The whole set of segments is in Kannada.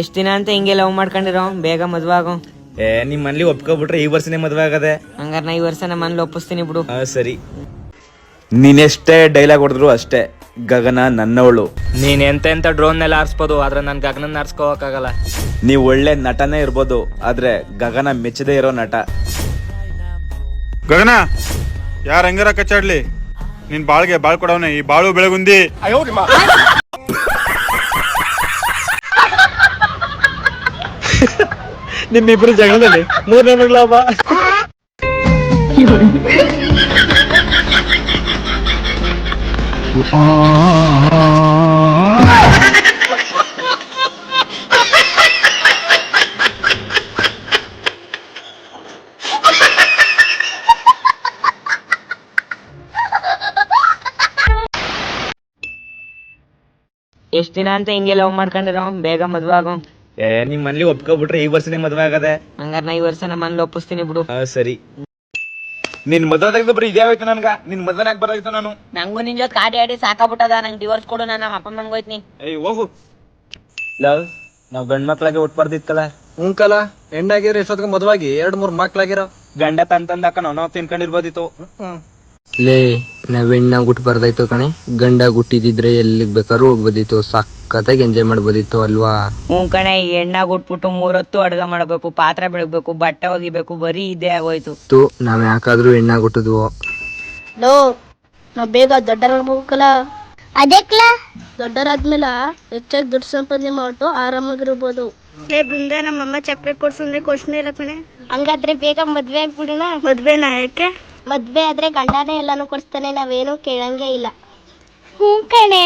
ಎಷ್ಟ್ ದಿನ ಅಂತ ಹಿಂಗೆ ಲವ್ ಮಾಡ್ಕೊಂಡಿರೋ? ಬೇಗ ಮದ್ವೆ ಆಗೋ. ಏ ನಿಮ್ ಮನ್ಲಿ ಒಪ್ಕೊಬಿಟ್ರೆ ಈ ವರ್ಷನೇ ಮದ್ವೆ ಆಗದೆ. ಹಂಗಾರ ನಾ ಈ ವರ್ಷ ನಮ್ಮ ಮನೇಲಿ ಒಪ್ಪಿಸ್ತೀನಿ ಬಿಡು. ಹಾ ಸರಿ. ನೀನೆಷ್ಟೇ ಡೈಲಾಗ್ ಹೊಡೆದ್ರು ಅಷ್ಟೇ ಗಗನ ನನ್ನವಳು. ನೀನ್ ಎಂತ ಎಂತ ಡ್ರೋನ್ ಎಲ್ಲ ಆರಿಸ್ಬೋದು ಆದ್ರೆ ನನ್ ಗಗನ ಆರಿಸ್ಕೋಕಾಗಲ್ಲ ನೀವ್ ಒಳ್ಳೆ ನಟನೇ ಇರ್ಬೋದು ಆದ್ರೆ ಗಗನ ಮೆಚ್ಚದೇ ಇರೋ ನಟ. ಗಗನ ಯಾರ ಹಂಗಾರ ಕಚ್ಚಾಡ್ಲಿ? ನಿನ್ ಬಾಳ್ಗೆ ಬಾಳ್ ಕೊಡವನೆ ಈ ಬಾಳು ಬೆಳಗುಂದಿ. ನಿಮ್ಮಿಬ್ರು ಜಗಳದಲ್ಲಿ. ಮೂರನೇ ಮಗಳ ಹಬ್ಬ ಎಷ್ಟ್ ದಿನ ಅಂತ ಹಿಂಗೆ ಲವ್ ಮಾಡ್ಕೊಂಡಿರೋ ಬೇಗ ಮದ್ವೆ ಆಗೋ. ಏ ನಿಮ್ ಮನೇಲಿ ಒಪ್ಕೊಬಿಟ್ರೆ ಈ ವರ್ಷನೇ ಮದ್ವೆ ಆಗದೆ. ಹಂಗಾರ ನಾ ಈ ವರ್ಷ ನಮ್ಮ ಮನೇಲಿ ಒಪ್ಪಿಸ್ತೀನಿ ಬಿಡು. ಹಾ ಸರಿ. ನಿನ್ ಮದ್ವೆ ತೆಗ್ದು ಬರೀ ಇದೇ ಆಯ್ತು ನನ್ಗ. ನಿನ್ ಮದ್ವೆನಾಗ ಬರಾಯ್ತು ನಾನು. ನಂಗೂ ನಿನ್ ಜೊತೆ ಕಾಡಿ ಆಡಿ ಸಾಕಾಗ್ಬಿಟ್ಟದ. ನಂಗೆ ಡಿವೋರ್ಸ್ ಕೊಡು ನಾನು ನಮ್ಮ ಅಪ್ಪ ಅಮ್ಮಂಗ್ ಹೋಯ್ತೀನಿ. ಏಯ್ ಹೋಗು. ಲವ್ ನಾವ್ ಗಂಡ್ ಮಕ್ಳಾಗೆ ಹುಟ್ಬಾರ್ದಿತ್ತಲ್ಲ. ಹ್ಞೂ ಕಲ ಹೆಣ್ಣಾಗಿರೋ ಎಷ್ಟೊತ್ತಿಗೆ ಮದುವಾಗಿ? ಎರಡ್ ಮೂರ್ ಮಕ್ಳಾಗಿರೋ. ಗಂಡ ತಂತಂದಾಕ ನಾವು ತಿನ್ಕೊಂಡಿರ್ಬೋದಿತ್ತು. ಲೇ ನಾವ್ ಗುಟ್ ಬರ್ದಾಯ್ತು ಕಣೆ. ಗಂಡ ಗುಟ್ಟಿದ್ರೆ ಎಲ್ಲಿಗೆ ಬೇಕಾದ್ರು ಹೋಗ್ಬೋದಿತ್ತು. ಸಖತ್ತಾಗಿ ಎಂಜಾಯ್ ಮಾಡ್ಬೋದಿತ್ತು ಅಲ್ವಾ? ಹ್ಞೂ ಕಣೆ ಈ ಗುಟ್ಬಿಟ್ಟು ಉಟ್ಬಿಟ್ಟು ಮೂರೊತ್ತು ಅಡ್ಗೆ ಮಾಡಬೇಕು ಪಾತ್ರೆ ಬೆಳಗ್ಬೇಕು ಬಟ್ಟೆ ಒಗಿಬೇಕು ಬರೀ ಇದೇ ಆಗೋಯ್ತು. ತು ನಾವ್ ಯಾಕಾದ್ರೂ ಎಣ್ಣ ಹುಟ್ಟಿದ್ವು ಲೋ ನಾವ್ ಬೇಗ ದೊಡ್ಡರಾಗಬೇಕಲ್ಲ ಅದಕ್ಲ? ದೊಡ್ಡರಾದ್ಮೇಲೆ ಹೆಚ್ಚಾಗಿ ದುಡ್ಡು ಸಂಪಾದನೆ ಮಾಡ್ತು ಆರಾಮಾಗಿರ್ಬೋದು. ಬೃಂದ ನಮ್ಮಮ್ಮ ಚಪ್ಪಲಿ ಕೊಡ್ಸಂದ್ರೆ ಕ್ವಶನ್ ಇಲ್ಲ ಕಣೆ. ಹಂಗಾದ್ರೆ ಬೇಗ ಮದ್ವೆ ಆಗ್ಬಿಡೋಣ? ಮದ್ವೆನಾ ಯಾಕೆ? ಮದ್ವೆ ಆದ್ರೆ ಗಂಡನೇ ಎಲ್ಲಾನು ಕೊಡಿಸ್ತಾನೆ ನಾವೇನು ಕೇಳಂಗೆ ಇಲ್ಲ. ಹ್ಞೂ ಕಣೆ.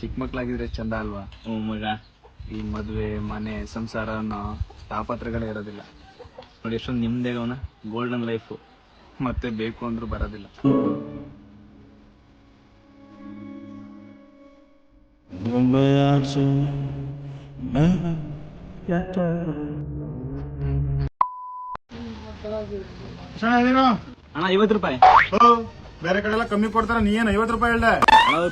ಚಿಕ್ಕ ಮಕ್ಳಾಗಿದ್ರೆ ಚಂದ ಅಲ್ವಾ ಹ್ಞೂ ಮಗ ಈ ಮದುವೆ ಮನೆ ಸಂಸಾರ ಅನ್ನೋ ತಾಪತ್ರಗಳೇ ಇರೋದಿಲ್ಲ ನೋಡಿ. ಎಷ್ಟೊಂದು ನಿಮ್ದೇ ಅವನ ಗೋಲ್ಡನ್ ಲೈಫು ಮತ್ತೆ ಬೇಕು ಅಂದ್ರೂ ಬರೋದಿಲ್ಲ ಅಣ್ಣ ಐವತ್ತು ರೂಪಾಯಿ. ಬೇರೆ ಕಡೆ ಎಲ್ಲ ಕಮ್ಮಿ ಕೊಡ್ತಾರ ನೀ ಏನ್ ಐವತ್ತು ರೂಪಾಯಿ ಹೇಳ್ದೆ?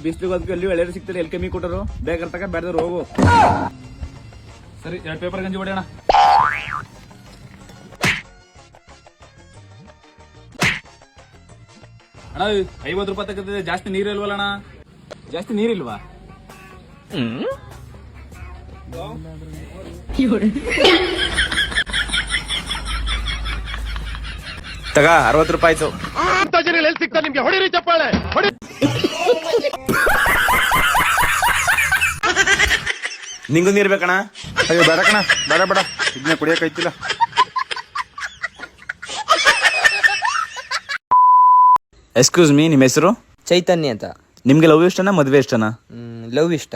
ಬಿಸಿಲು ಅದಕ್ಕೆ ಅಲ್ಲಿ ಎಲ್ಲಿ ಒಳ್ಳೆ ಸಿಗ್ತಾರೆ ಎಲ್ಲಿ ಕಮ್ಮಿ ಕೊಟ್ಟರು? ಬೇಕಾರ್ತಕ ಬೇಡದವ್ರು ಹೋಗು ಸರಿ ಎರಡು ಪೇಪರ್ ಗಂಜಿ ಹೊಡೆಯೋಣ ಅಣ್ಣ ಐವತ್ತು ರೂಪಾಯಿ ತಗದಿದೆ ಜಾಸ್ತಿ ನೀರು ಇಲ್ವಲ್ಲ ಅಣ್ಣ ಜಾಸ್ತಿ ನೀರಿಲ್ವಾ? ತಗ ಅರವತ್ತು ರೂಪಾಯಿ ಆಯ್ತು. ನಿಂಗೂ ನೀರ್ ಬೇಕಣ ಅಯ್ಯೋ ಬೇಡ ಕಣ ಬೇಡ ಬೇಡ. ಇದನ್ನ ಕುಡಿಯಕ್ ಐತಿಲ್ಲ. ಎಕ್ಸ್ಕ್ಯೂಸ್ ಮೀ ನಿಮ್ಮ ಹೆಸರು? ಚೈತನ್ಯ ಅಂತ. ನಿಮ್ಗೆ ಲವ್ ಇಷ್ಟನಾ ಮದ್ವೆ ಇಷ್ಟನಾ ಲವ್ ಇಷ್ಟ.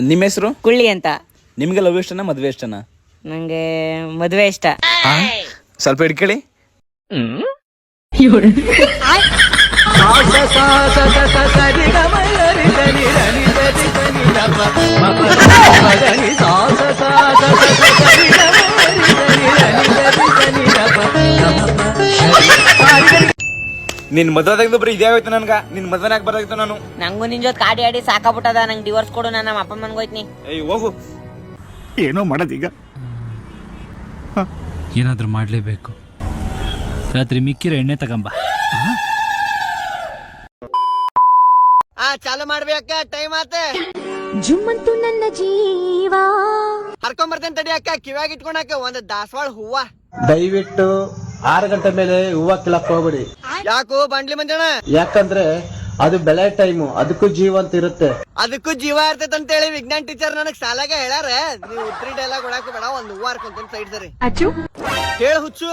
ನಿಮ್ಮ ಹೆಸರು? ಕುಳ್ಳಿ ಅಂತ. ನಿಮ್ಗೆ ಲವ್ ಇಷ್ಟನಾ ಮದ್ವೆ ಇಷ್ಟನಾ? ನಂಗೆ ಮದ್ವೆ ಇಷ್ಟ. ಸ್ವಲ್ಪ ಹಿಡ್ಕೊಳ್ಳಿ ನಿನ್ ಮದ್ವೆ ತೆಗ್ದು ಬರೀ ಇದೇ ಆಯ್ತು ನನ್ಗ. ನಿನ್ ಮದ್ವೆನಾಗ ಬರಾಯ್ತು ನಾನು. ನಂಗೂ ನಿನ್ ಜೊತೆ ಕಾಡಿ ಆಡಿ ಸಾಕಾಬಿಟ್ಟದ ನಂಗೆ ಡಿವೋರ್ಸ್ ಕೊಡು ನಾನು ನಮ್ಮ ಅಪ್ಪ ಅಮ್ಮಂಗ್ ಹೋಯ್ತೀನಿ ಏಯ್ ಹೋಗು. ಏನೋ ಮಾಡೋದೀಗ ಏನಾದ್ರೂ ಮಾಡಲೇಬೇಕು. ರಾತ್ರಿ ಮಿಕ್ಕಿರೋ ಎಣ್ಣೆ ತಗೊಂಬ. ಆ ಚಾಲು ಮಾಡ್ಬೇಕ ಟೈಮ್ ಆತೆ. ಜುಮ್ಮಂತು ನನ್ನ ಜೀವ. ಹರ್ಕೊಂಡ್ ಬರ್ತೇನೆ ತಡಿ ಅಕ್ಕ ಕಿವ್ಯಾಗ ಇಟ್ಕೊಳಕ ಒಂದ್ ದಾಸವಾಳ ಹೂವ. ದಯವಿಟ್ಟು ಆರು ಗಂಟೆ ಮೇಲೆ ಹೂವ ಕೀಳಕ್ ಹೋಗ್ಬಿಡಿ. ಯಾಕೋ ಬಂಡ್ಲಿ ಮಂಜಣ್ಣ? ಯಾಕಂದ್ರೆ ಅದು ಬೆಳೆ ಟೈಮು ಅದಕ್ಕೂ ಜೀವ ಅಂತ ಇರುತ್ತೆ. ಅದಕ್ಕೂ ಜೀವ ಇರ್ತೈತೆ ಅಂತ ಹೇಳಿ ವಿಜ್ಞಾನ ಟೀಚರ್ ನನಗ್ ಸಾಲಾಗ ಹೇಳಾರ ನೀವು ಉತ್ರಿ ಡೈಲಾಗ್ ಕೊಡಾಕ ಬೇಡ ಒಂದ್ ಹೂವ ಹಾಕೊಂತ ಸೈಡ್ ಸರಿ ಹೇಳ ಹುಚ್ಚು.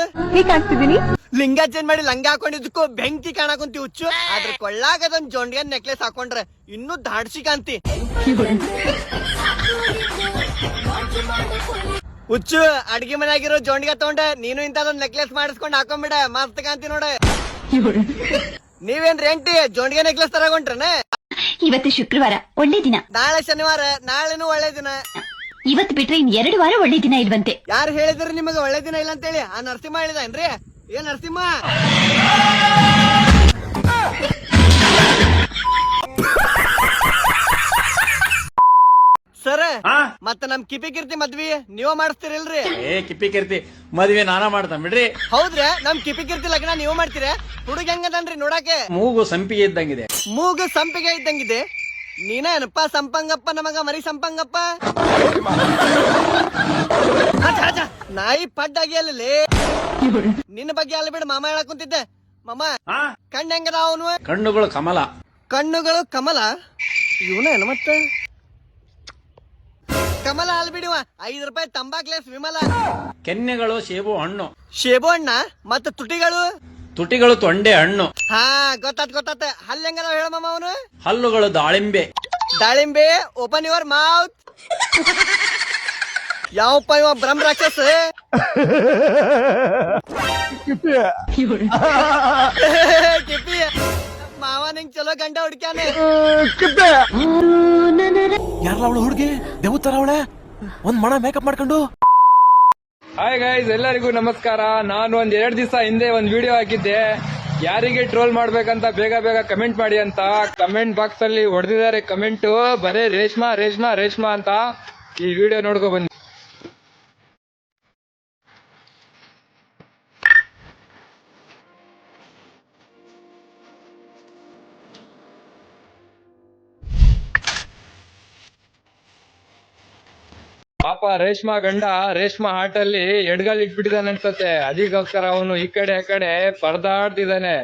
ಲಿಂಗ ಚೇಂಜ್ ಮಾಡಿ ಲಂಗ ಹಾಕೊಂಡಿದ್ದಕ್ಕೂ ಬೆಂಕಿ ಕಾಣಕುಂತಿ ಹುಚ್ಚು. ಆದ್ರೆ ಕೊಳ್ಳಾಗದೊಂದ್ ಜೊಂಡ್ಗನ್ ನೆಕ್ಲೆಸ್ ಹಾಕೊಂಡ್ರೆ ಇನ್ನೂ ದಾಡ್ಸಿ ಕಾಂತಿ ಹುಚ್ಚು ಅಡ್ಗೆ ಮನೆಯಾಗಿರೋ ಜೋಂಡಿಗೆ ತಗೊಂಡೆ. ನೀನು ಇಂತದೊಂದು ನೆಕ್ಲೆಸ್ ಮಾಡಿಸ್ಕೊಂಡು ಹಾಕೊಂಡ್ಬಿಡ ಮಸ್ತ್ ಕಾಂತಿ ನೋಡ. ನೀವೇನ್ರಿ ಎಂಟಿ ಜೋಂಡಿಗೆ ನೆಕ್ಲೆಸ್ ತರಗೊಂಡ್ರನ? ಇವತ್ತು ಶುಕ್ರವಾರ ಒಳ್ಳೆ ದಿನ. ನಾಳೆ ಶನಿವಾರ ನಾಳೆನು ಒಳ್ಳೆ ದಿನ. ಇವತ್ತು ಬಿಟ್ರೆ ಇನ್ ಎರಡು ವಾರ ಒಳ್ಳೆ ದಿನ ಇಲ್ವಂತೆ. ಯಾರು ಹೇಳಿದ್ರಿ ನಿಮಗೆ ಒಳ್ಳೆ ದಿನ ಇಲ್ಲ ಅಂತೇಳಿ? ಆ ನರಸಿಂಹ ಹೇಳಿದನ್ರಿ? ಏನ್ ನರಸಿಂಹ! ಮತ್ತ ನಮ್ ಕಿಪಿ ಕಿರ್ತಿ ಮದ್ವಿ ನೀವ ಮಾಡಿಸ್ತೀರಿಲ್ರಿ? ಏ ಕಿಪಿ ಕೀರ್ತಿ ಮದ್ವಿ ನಾನ ಮಾಡ್ತಾನ ಬಿಡ್ರಿ. ಹೌದ್ರಿ? ನಮ್ ಕಿಪಿ ಕೀರ್ತಿ ಲಗ್ನ ನೀವ್ ಮಾಡ್ತೀರ? ಹುಡುಗ ಹೆಂಗದನ್ರಿ ನೋಡಾಕೆ ಮೂಗು ಸಂಪಿಗೆ ಇದ್ದಂಗಿದೆ. ಮೂಗು ಸಂಪಿಗೆ ಇದ್ದಂಗಿದೆ. ನೀನ ಏನಪ್ಪ ಸಂಪಂಗಪ್ಪ ನಮಗ ಮರಿ ಸಂಪಂಗಪ್ಪ? ಆಚ, ನಾಯಿ ಪಡ್ಡಾಗಿ ಅಲ್ಲಿ ನಿನ್ನ ಬಗ್ಗೆ ಅಲ್ಲಿ ಬಿಡು ಮಾಮ ಹೇಳಕ್ ಕುಂತಿದ್ದೆ. ಮಾಮ ಕಣ್ಣ ಹೆಂಗದ ಅವನು? ಕಣ್ಣುಗಳು ಕಮಲ. ಕಣ್ಣುಗಳು ಕಮಲ? ಇವನೇನು ಮತ್ತೆ? ಕಮಲ ಅಲ್ ಬಿಡುವ. ಐದು ರೂಪಾಯಿ ತಂಬಾಕ್ಲೆಸ್ ವಿಮಲ. ಕೆನ್ನೆಗಳು ಸೇಬು ಹಣ್ಣು. ಶೇಬು ಅಣ್ಣ ಮತ್ತ ತುಟಿಗಳು? ತುಟಿಗಳು ತೊಂಡೆ ಹಣ್ಣು. ಹಾ ಗೊತ್ತಾತ್ ಗೊತ್ತಾತ. ಹಲ್ ಹೆಂಗದ ಹೇಳ ಮಾಮ ಅವನು? ಹಲ್ಲುಗಳು ದಾಳಿಂಬೆ. ದಾಳಿಂಬೆ ಓಪನ್ ಯುವರ್ ಮೌತ್ ಯಾವಪ್ಪ ಇವ ಬ್ರಹ್ಮ ರಾಕ್ಷಸ? ಕಿಪ್ಪಿ. ಮಾವ ನಿಂಗ್ ಚಲೋ ಗಂಡ ಹುಡ್ಕ್ಯಾನೆ. ಯಾರಲ್ಲ ಅವಳು ಹುಡುಗಿ? ದೇವತರ ಅವಳೆ? ಒಂದ್ ಮಣ ಮೇಕಪ್ ಮಾಡ್ಕೊಂಡು? ಹಾಯ್ ಗೈಸ್ ಎಲ್ಲರಿಗೂ ನಮಸ್ಕಾರ. ನಾನು ಒಂದ್ ಎರಡ್ ದಿವಸ ಹಿಂದೆ ಒಂದ್ ವಿಡಿಯೋ ಹಾಕಿದ್ದೆ. ಯಾರಿಗೆ ಟ್ರೋಲ್ ಮಾಡ್ಬೇಕಂತ ಬೇಗ ಬೇಗ ಕಮೆಂಟ್ ಮಾಡಿ ಅಂತ. ಕಮೆಂಟ್ ಬಾಕ್ಸ್ ಅಲ್ಲಿ ಹೊಡೆದಿದ್ದಾರೆ ಕಮೆಂಟ್ ಬರೇ ರೇಷ್ಮಾ ರೇಷ್ಮಾ ರೇಷ್ಮಾ ಅಂತ ಈ ವಿಡಿಯೋ ನೋಡ್ಕೊ ಬನ್ನಿ. ಪಾಪ ರೇಷ್ಮಾ ಗಂಡ ರೇಷ್ಮಾ ಹಾಟಲ್ಲಿ ಎಡ್ಗಾಲ್ ಇಟ್ಬಿಟ್ಟಿದಾನೆ ಅನ್ಸತ್ತೆ. ಅದಕ್ಕೋಸ್ಕರ ಅವನು ಈ ಕಡೆ ಆ ಕಡೆ ಪರದಾಡ್ತಿದ್ದಾನೆ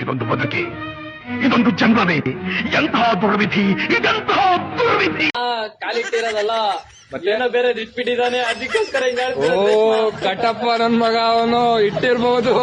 ಇದೊಂದು ಬದುಕಿ ಇದೊಂದು ಜನ್ಮವೇ ಎಂತಹ ದುರ್ವಿಧಿ ಇದೆಂತಹ ದುರ್ವಿಧಿ. ಕಾಲಿಟ್ಟಿರೋದಲ್ಲ ಮತ್ತೇನೋ ಬೇರೆ ಇಟ್ಬಿಟ್ಟಿದ್ದಾನೆ ಅದಕ್ಕೋಸ್ಕರ ಓ ಕಟಪ್ಪ ನನ್ ಮಗ ಅವನು ಇಟ್ಟಿರ್ಬಹುದು